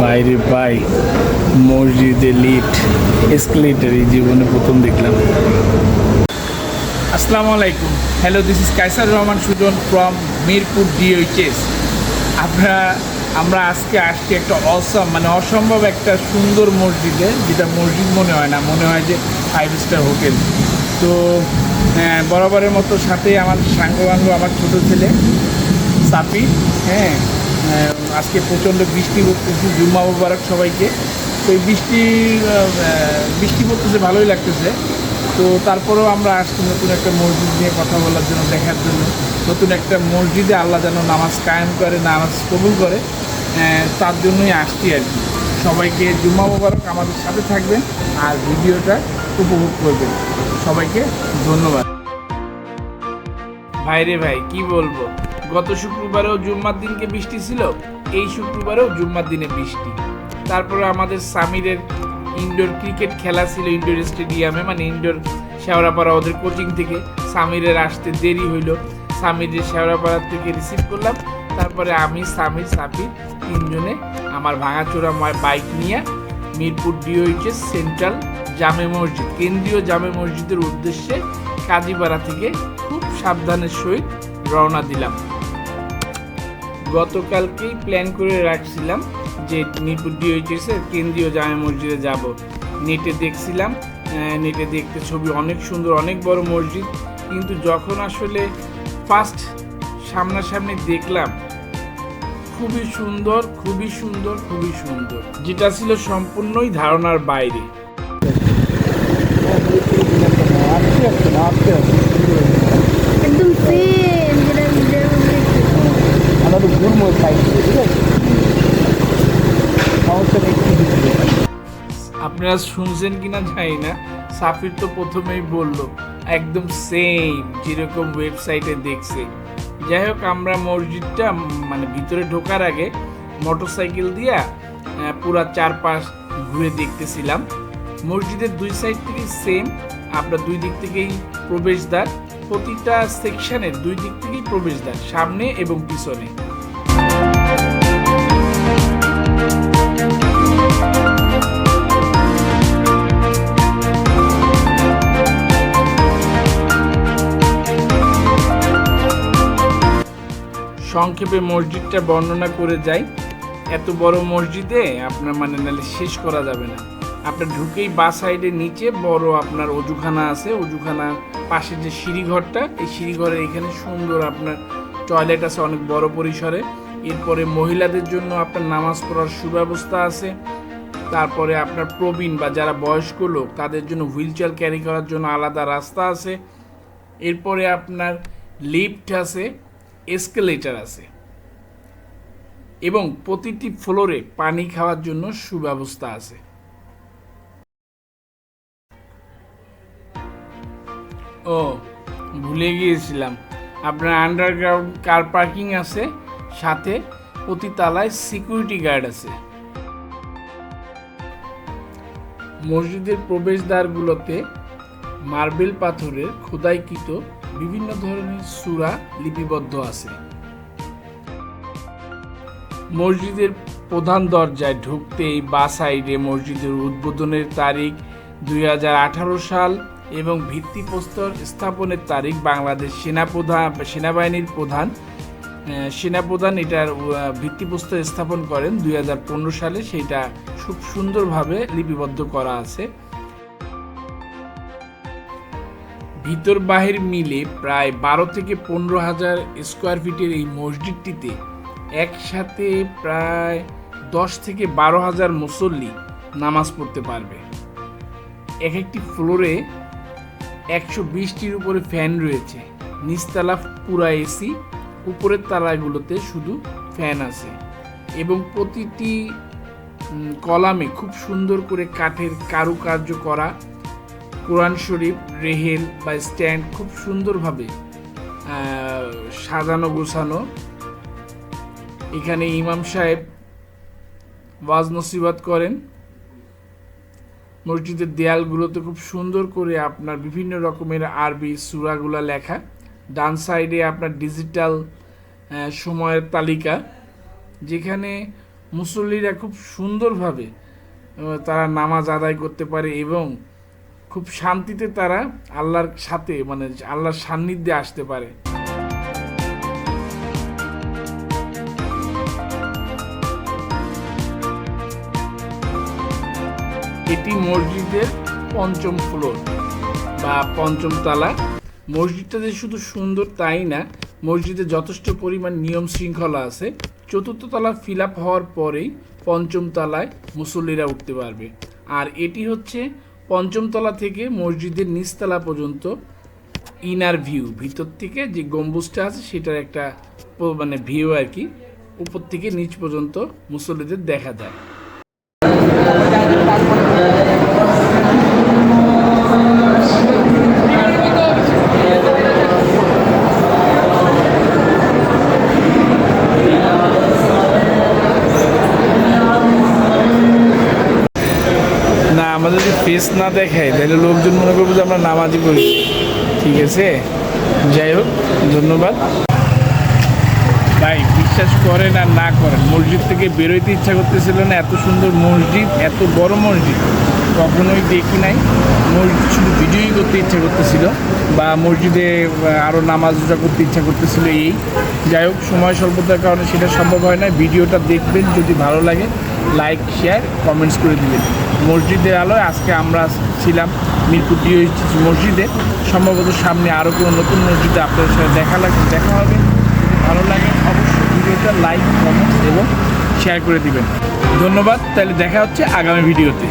বাইরে বাই মসজিদে lift escalator এই জীবনে প্রথম দেখলাম। আসসালামু আলাইকুম। Hello this is Kaisar Rahman Sujon from Mirpur DOHS আমরা আমরা আজকে আসছি একটা অসম মানে অসম্ভব একটা সুন্দর মসজিদে যেটা মসজিদ মনে হয় না মনে হয় যে ফাইভ স্টার হোটেল তো হ্যাঁ, বরাবরের মতো সাথে আমার সাঙ্গবাঙ্গ আমার ছোট ছেলে সাপি হ্যাঁ আজকে প্রচণ্ড বৃষ্টি পড়তেছে জুম্মা মুবারক সবাইকে। তো এই বৃষ্টি বৃষ্টি পড়তেছে, ভালোই লাগতেছে। তো তারপরেও আমরা আসছি নতুন একটা মসজিদ নিয়ে কথা বলার জন্য, দেখার জন্য। নতুন একটা মসজিদে আল্লাহ যেন নামাজ কায়েম করে, নামাজ কবুল করে তার জন্যই আসছি আর কি। সবাইকে জুম্মা মুবারক আমাদের সাথে থাকবেন আর ভিডিওটা উপভোগ করবেন। সবাইকে ধন্যবাদ। ভাইরে ভাই, কি বলব? গত শুক্রবারেও জুম্মার দিনকে বৃষ্টি ছিল, এই শুক্রবারেও জুম্মার দিনে বৃষ্টি। তারপরে আমাদের সামিরের ইনডোর ক্রিকেট খেলা ছিল ইনডোর স্টেডিয়ামে মানে ইনডোর শেওড়াপাড়া ওদের কোচিং থেকে। সামিরের আসতে দেরি হইল, সামিরের শেওড়াপাড়া থেকে রিসিভ করলাম। তারপরে আমি, সামির সাফির তিনজনে আমার ভাঙাচোরা ময় বাইক নিয়ে মিরপুর ডিওইচএস সেন্ট্রাল জামে মসজিদ, কেন্দ্রীয় জামে মসজিদের উদ্দেশ্যে কাজীপাড়া থেকে খুব সাবধানের সহিত রওনা দিলাম। গতকালকেই প্ল্যান করে রাখছিলাম যে মিরপুর ডিওইচএস এর কেন্দ্রীয় জামে মসজিদে যাব। নেটে দেখছিলাম নেটে দেখতে ছবি অনেক সুন্দর, অনেক বড় মসজিদ। কিন্তু যখন আসলে ফার্স্ট সামনাসামনি দেখলাম, খুবই সুন্দর খুবই সুন্দর খুবই সুন্দর। যেটা ছিল সম্পূর্ণই ধারণার বাইরে। একদম সেম যেটা যেরকম দেখছি আমরা তো ঘুরবো সাইড ঠিক আছে? আপনারা শুনছেন কিনা জানি না, সাফির তো প্রথমেই বলল, একদম সেম যেরকম ওয়েবসাইটে দেখছে। যাই হোক, আমরা মসজিদটা মানে ভিতরে ঢোকার আগে মোটরসাইকেল দিয়া পুরা চারপাশ ঘুরে দেখতেছিলাম। মসজিদের দুই সাইড থেকে সেম আপনার দুই দিক থেকেই প্রবেশদ্বার। প্রতিটা সেকশনের দুই দিক থেকেই প্রবেশদ্বার সামনে এবং পিছনে। সংক্ষেপে মসজিদটা বর্ণনা করে যাই। এত বড় মসজিদে আপনার মানে নালে শেষ করা যাবে না। আপনার ঢুকেই বা সাইডের নিচে বড় আপনার অজুখানা আছে অজুখানার পাশে যে সিঁড়িঘরটা, এই সিঁড়িঘরের এখানে সুন্দর আপনার টয়লেট আছে অনেক বড় পরিসরে। এরপরে মহিলাদের জন্য আপনার নামাজ পড়ার সুব্যবস্থা আছে। তারপরে আপনার প্রবীণ বা যারা বয়স্ক লোক, তাদের জন্য হুইল চেয়ার ক্যারি করার জন্য আলাদা রাস্তা আছে। এরপরে আপনার লিফট আছে এসকেলেটার আছে। এবং প্রতিটি ফ্লোরে পানি খাওয়ার জন্য সুব্যবস্থা আছে। ও, ভুলে গিয়েছিলাম। আপনার আন্ডারগ্রাউন্ড কার পার্কিং আছে, সাথে প্রতি তালায় সিকিউরিটি গার্ড আছে। মসজিদের প্রবেশদ্বারগুলোতে মার্বেল পাথরের খোদাইকৃত বিভিন্ন ধরনের সূরা লিপিবদ্ধ আছে। মসজিদের প্রধান দরজায় ঢুকতেই বা সাইডে মসজিদের উদ্বোধনের তারিখ দুই হাজার আঠারো সাল এবং ভিত্তিপ্রস্তর স্থাপনের তারিখ বাংলাদেশ সেনাপ্রধান, সেনাবাহিনীর প্রধান। সেনাপ্রধান এটার ভিত্তিপ্রস্তর স্থাপন করেন দুই হাজার পনেরো সালে। সেটা খুব সুন্দরভাবে লিপিবদ্ধ করা আছে। ভিতর বাহির মিলে প্রায় বারো থেকে পনেরো হাজার স্কোয়ার ফিটের এই মসজিদটিতে একসাথে প্রায় দশ থেকে বারো হাজার মুসল্লি নামাজ পড়তে পারবে। এক একটি ফ্লোরে একশো বিশটির উপরে ফ্যান রয়েছে। নিচতলা পুরা এসি, উপরের তালাগুলোতে শুধু ফ্যান আছে। এবং প্রতিটি কলামে খুব সুন্দর করে কাঠের কারুকার্য করা, কোরআন শরীফ, রেহেল বা স্ট্যান্ড খুব সুন্দরভাবে সাজানো, গোছানো। এখানে ইমাম সাহেব ওয়াজ নসিবাত করেন। মসজিদের দেয়ালগুলোতে খুব সুন্দর করে আপনার বিভিন্ন রকমের আরবি সুরাগুলা লেখা। ডান সাইডে আপনার ডিজিটাল সময়ের তালিকা, যেখানে মুসল্লিরা খুব সুন্দরভাবে তারা নামাজ আদায় করতে পারে এবং খুব শান্তিতে তারা আল্লাহর সাথে মানে আল্লাহর সান্নিধ্যে আসতে পারে। এটি মসজিদের পঞ্চম ফ্লোর বা পঞ্চম তলা। মসজিদটা যে শুধু সুন্দর তাই না, মসজিদে যথেষ্ট পরিমাণ নিয়ম শৃঙ্খলা আছে। চতুর্থ তলা ফিল আপ হওয়ার পরেই পঞ্চম তলায় মুসল্লিরা উঠতে পারবে। আর এটি হচ্ছে পঞ্চম তলা থেকে মসজিদের নিচতলা পর্যন্ত ইনার ভিউ ভিতর থেকে যে গম্বুজটা আছে সেটার একটা মানে ভিউ আর কি, উপর থেকে নিচ পর্যন্ত মুসল্লিদের দেখা যায়। ফেস না দেখায় তাহলে লোকজন মনে করব যে আমরা নামাজি পড়ি। ঠিক আছে? যাই হোক, ধন্যবাদ। ভাই, বিশ্বাস করেন আর না করেন, মসজিদ থেকে বেরোইতে ইচ্ছা করতেছিল না এত সুন্দর মসজিদ, এত বড় মসজিদ। কখনোই দেখি নাই। মসজিদ শুধু ভিডিওই করতে ইচ্ছা করতেছিল। বা মসজিদে আরও নামাজ রোজা করতে ইচ্ছা করতেছিল এই। যাই হোক, সময় স্বল্পতার কারণে সেটা সম্ভব হয় না ভিডিওটা দেখবেন, যদি ভালো লাগে লাইক শেয়ার কমেন্টস করে দিবেন। মসজিদের আলোয় আজকে আমরা ছিলাম মিরপুর ডিও মসজিদে। সম্ভবত সামনে আরও কোনো নতুন মসজিদে আপনাদের সাথে দেখা লাগে, দেখা হবে। যদি ভালো লাগে, অবশ্যই ভিডিওটা লাইক কমেন্টস এবং শেয়ার করে দিবেন। ধন্যবাদ, তাহলে দেখা হচ্ছে আগামী ভিডিওতে।